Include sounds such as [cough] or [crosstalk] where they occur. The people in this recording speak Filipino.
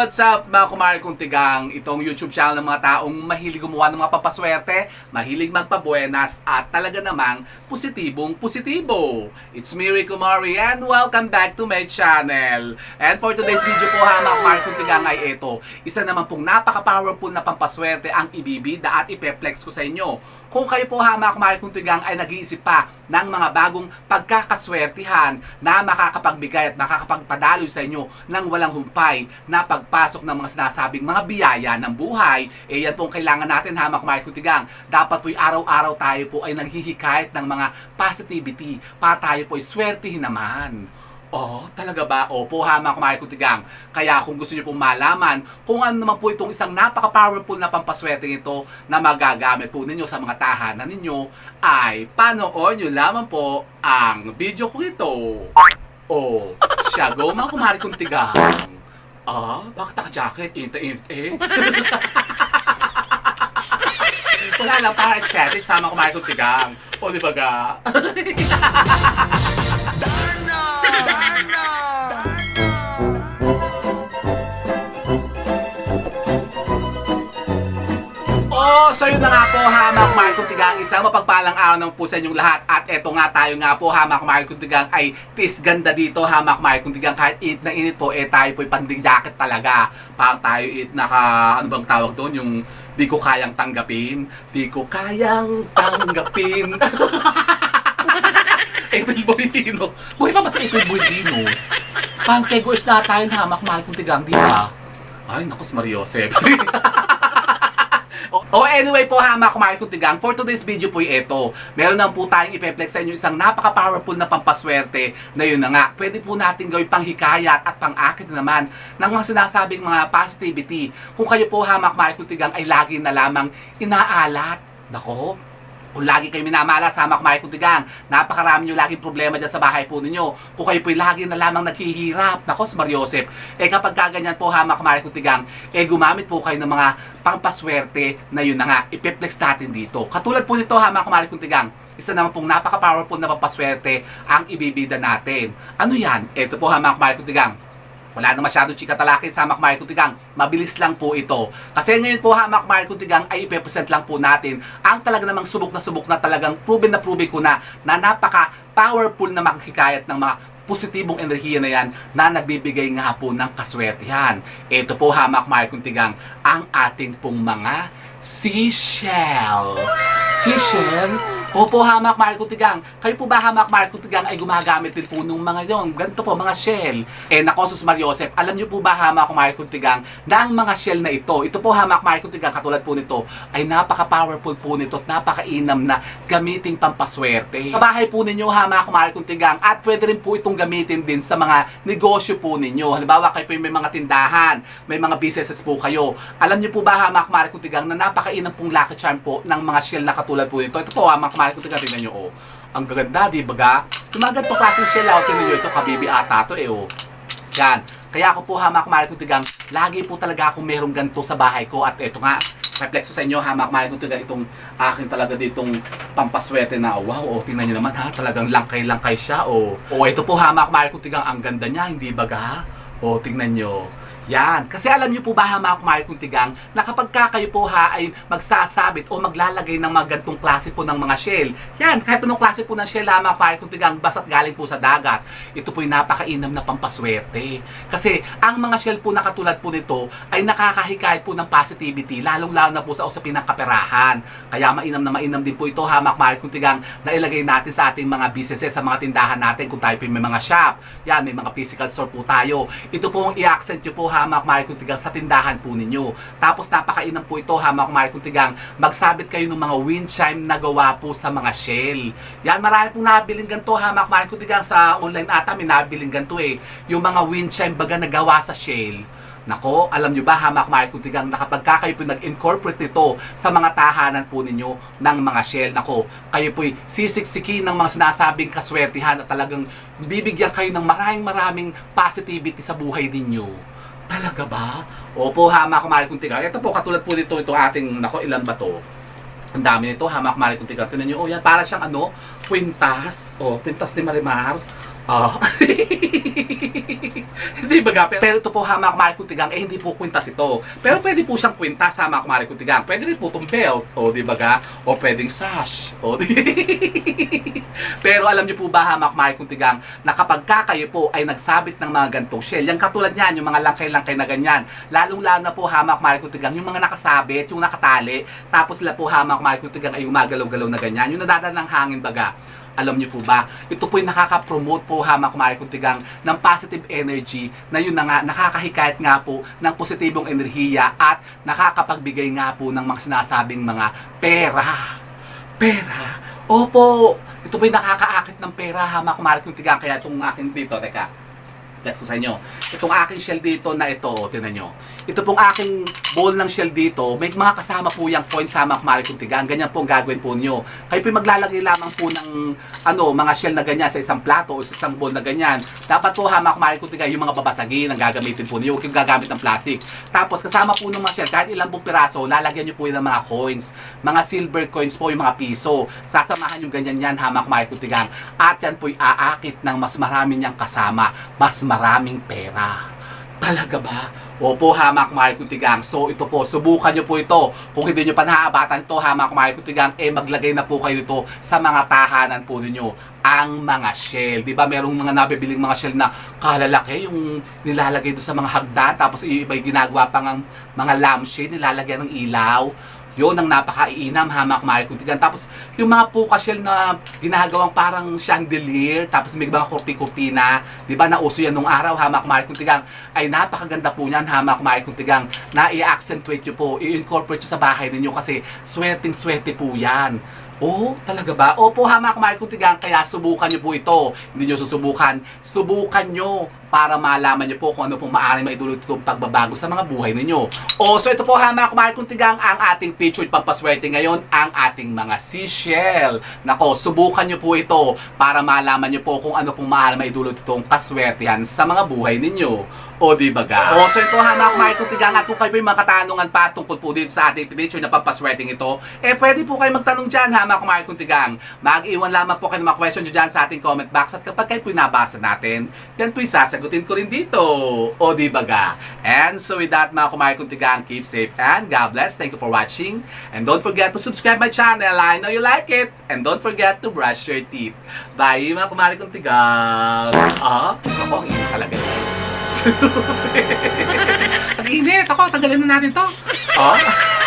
What's up mga kumari kong tigang? Itong YouTube channel ng mga taong mahilig gumawa ng mga papaswerte, mahilig magpabuenas at talaga namang positibong positibo. It's me, Rico Mori, and welcome back to my channel. And for today's video po ha mga kumari kong tigang ay ito. Isa naman pong napaka-powerful na pampaswerte ang ibibida at ipeplex ko sa inyo. Kung kayo po ha mga kumari kong tigang ay nag-iisip pa ng mga bagong pagkakaswertihan na makakapagbigay at makakapagpadaloy sa inyo ng walang humpay na pagpasok ng mga sinasabing mga biyaya ng buhay, eh yan po ang kailangan natin ha kong tigang. Dapat po'y araw-araw tayo po ay naghihikayat ng mga positivity para tayo po'y swertihin naman. Oh, talaga ba? Opo ha mga kumari kong tigang. Kaya kung gusto niyo pong malaman kung ano naman po itong isang napaka-powerful na pampaswerte ito na magagamit po ninyo sa mga tahanan ninyo, ay panoorin niyo lamang po ang video ko ito. Oh, siya go mga kumari kong. Ah, bakit naka-jacket? Init-init eh. [laughs] Wala lang para aesthetic sama kumari kong tigang. O di ba ga? [laughs] Oh, so yun na nga po ha mga kumain kong tigang isang mapagpalang araw ng po sa inyong lahat. At eto nga tayo nga po ha mga kumain kong tigang ay tis ganda dito ha mga kumain kong tigang. Kahit init na init po eh tayo po'y panding jacket talaga. Parang tayo it naka ano bang tawag doon yung di ko kayang tanggapin. Di ko kayang tanggapin. [laughs] April Boydino buhay pa ba sa April Boydino parang kegois na tayo na ha mga kumain kong tigang di ba? Ay naku si Mario [laughs] Oh, anyway po ha mga kumari kong tigang, for today's video po ito, meron na po tayong ipeplex sa inyo isang napaka-powerful na pampaswerte na yun na nga, pwede po natin gawin panghikayat at pang-akit na naman ng mga sinasabing mga positivity. Kung kayo po ha mga kumari kong tigang ay lagi na lamang inaalat. Nako, kung lagi kayo minamala sa kumari kong tigang, napakarami nyo laging problema dyan sa bahay po ninyo. Kung kayo po'y lagi na lamang naghihirap, nako si Mario Joseph, eh kapag kaganyan po ha kumari kong tigang, eh gumamit po kayo ng mga pampaswerte na yun na nga, ipeplex natin dito. Katulad po nito ha kumari kong tigang, isa naman pong napaka-powerful na pampaswerte ang ibibida natin. Ano yan? Ito po ha kumari kong tigang, wala na masyadong chika talaki sa Makmari Kuntigang. Mabilis lang po ito. Kasi ngayon po ha, Makmari Kuntigang ay ipepresent lang po natin ang talaga namang subok na subok na talagang proven na proven ko na na napaka-powerful na makikayat ng mga positibong enerhiya na yan na nagbibigay nga po ng kaswertihan. Ito po ha, Makmari Kuntigang, ang ating pong mga seashell. Seashell? Opo, hamak Marco Tigang. Kayo po ba hamak Marco Tigang ay gumagamit din po nung mga yon? Ganito po, mga shell. Eh, nako, Sus Mario Joseph, alam niyo po ba hamak Marco Tigang na ang mga shell na ito, ito po hamak Marco Tigang, katulad po nito, ay napaka-powerful po nito at napaka-inam na gamiting pampaswerte. Sa bahay po ninyo hamak Marco Tigang at pwede rin po itong gamitin din sa mga negosyo po ninyo. Halimbawa, kayo po may mga tindahan, may mga businesses po kayo. Alam niyo po ba hamak Marco Tigang na napaka-inam pong lucky charm po ng mga shell na katulad po nito. Ito po hamak Marco Tigang, tingnan niyo oh. Ang gaganda, di ba mga ganito klaseng shell out, tingnan niyo ito, kabibi ata to eh oh. Yan. Kaya ako po hamak Marco Tigang, lagi po talaga akong merong ganito sa bahay ko at ito nga, reflexo sa inyo hamak Marco Tigang itong akin talaga ditong pampaswerte na wow, oh, tingnan niyo naman ha, talagang langkay-langkay siya oh. Oh, ito po hamak Marco Tigang, ang ganda niya, hindi ba? Oh, tingnan niyo. Yan. Kasi alam niyo po ba ha mga kumari kong tigang na kapag ka kayo po ha ay magsasabit o maglalagay ng mga gantong klase po ng mga shell. Yan. Kahit anong klase po ng shell ha mga kumari kong tigang basta't galing po sa dagat. Ito po'y napakainam na pampaswerte. Kasi ang mga shell po na katulad po nito ay nakakahikayat po ng positivity lalong lalo na po sa usapin ng kaperahan. Kaya mainam na mainam din po ito ha mga kumari kong tigang na ilagay natin sa ating mga businesses, sa mga tindahan natin kung tayo po may mga shop. Yan, may mga physical store po tayo. Ito po ang i-accent nyo po hamak mari kong tigang sa tindahan po ninyo. Tapos napakainam po ito hamak mari kong tigang magsabit kayo ng mga wind chime na gawa po sa mga shell. Yan marami pong nabiling ganito hamak mari kong tigang sa online ata may nabiling ganito eh. Yung mga wind chime baga na gawa sa shell. Nako, alam nyo ba hamak mari kong tigang na kayo po nag-incorporate nito sa mga tahanan po ninyo ng mga shell, nako, kayo po'y sisiksikin ng mga sinasabing kaswertihan at talagang bibigyan kayo ng maraming maraming positivity sa buhay ninyo. Talaga ba? Opo, hamak mari kong tigang. Ito po, katulad po dito, ito ating, nako, ilan ba to? Ang dami nito, hamak mari kong tigang. Tignan nyo, oh yan, para siyang ano, kwintas. Oh, kwintas ni Marimar. Oh. [laughs] hindi ba pero, ito po ha mga kumari kutigang, eh hindi po kwintas ito. Pero pwede po siyang kwintas ha mga kumari kutigang. Pwede rin po itong belt, o di ba ga? O pwedeng sash. O di [laughs] Pero alam niyo po ba ha mga kumari kutigang, na kapag ka kayo po ay nagsabit ng mga gantong shell, yung katulad niyan, yung mga langkay-langkay na ganyan, lalong-lalo na po ha mga kumari kutigang, yung mga nakasabit, yung nakatali, tapos sila po ha mga kumari kutigang ay umagalaw-galaw na ganyan, yung nadadaan ng hangin baga. Alam niyo po ba, ito po yung nakaka-promote po ha mga kumari kuntigang ng positive energy na yun na nga, nakakahikayat nga po ng positibong enerhiya at nakakapagbigay nga po ng mga sinasabing mga pera. Pera. Opo, ito po yung nakakaakit ng pera ha mga kumari kuntigang. Kaya itong akin dito, teka, let's sa inyo. Itong aking shell dito na ito, tinan nyo. Ito pong aking bowl ng shell dito, may mga kasama po yung coins sa mga kumari kuntigang. Ganyan po ang gagawin po nyo. Kayo po maglalagay lamang po ng ano, mga shell na ganyan sa isang plato o sa isang bowl na ganyan. Dapat po ha mga kumari kuntigang yung mga babasagin ang gagamitin po niyo. Huwag gagamit ng plastic. Tapos kasama po ng mga shell, kahit ilang pong piraso, lalagyan nyo po yun ng mga coins. Mga silver coins po, yung mga piso. Sasamahan yung ganyan yan ha mga kumari kuntigang. At yan po'y aakit ng mas marami niyang kasama. Mas maraming pera. Talaga ba? Opo, hamak Mario Kutigang. So, ito po, subukan nyo po ito. Kung hindi nyo pa naaabatan ito, hamak Mario Kutigang, eh maglagay na po kayo dito sa mga tahanan po ninyo ang mga shell. Di ba merong mga nabibiling mga shell na kalalaki yung nilalagay doon sa mga hagdan tapos iba ginagawa pang ang mga lampshade nilalagyan ng ilaw. Yun ang napakaiinam, hamak Mario Kuntigan. Tapos, yung mga puka shell na ginagawang parang chandelier, tapos may mga kurti-kurtina, di ba, nauso yan nung araw, hamak Mario Kuntigang, ay napakaganda po niyan, hamak Mario Kuntigang, na i-accentuate nyo po, i-incorporate nyo sa bahay ninyo kasi swerteng-swerte po yan. Oh, talaga ba? Opo, hamak Mario Kuntigang, kaya subukan nyo po ito. Hindi nyo susubukan, subukan nyo para malaman nyo po kung ano pong maaaring maidulot itong pagbabago sa mga buhay ninyo. O, so ito po hamak Mario Kuntigang, ang ating featured pampaswerte ngayon, ang ating mga seashell. Nako, subukan nyo po ito para malaman nyo po kung ano pong maaaring maidulot itong kaswertihan sa mga buhay ninyo. O, di ba ga? O, so ito hamak Mario Kuntigang, at kung kayo may mga katanungan pa tungkol po dito sa ating featured na pampaswerteng ito, eh pwede po kayo magtanong dyan, hamak Mario Kuntigang. Mag-iwan lamang po kayo ng mga question nyo dyan sa ating comment box at kapag kayo po nabasa natin, yan po sasagutin ko rin dito. O di ba ga? And so with that mga kumain kuntigang, keep safe and God bless. Thank you for watching. And don't forget to subscribe my channel. I know you like it. And don't forget to brush your teeth. Bye mga kumain kuntigang. Ah, ako ang init talaga. [laughs] Susi. Ang init. Ako, tanggalin na natin to. Ah? [laughs]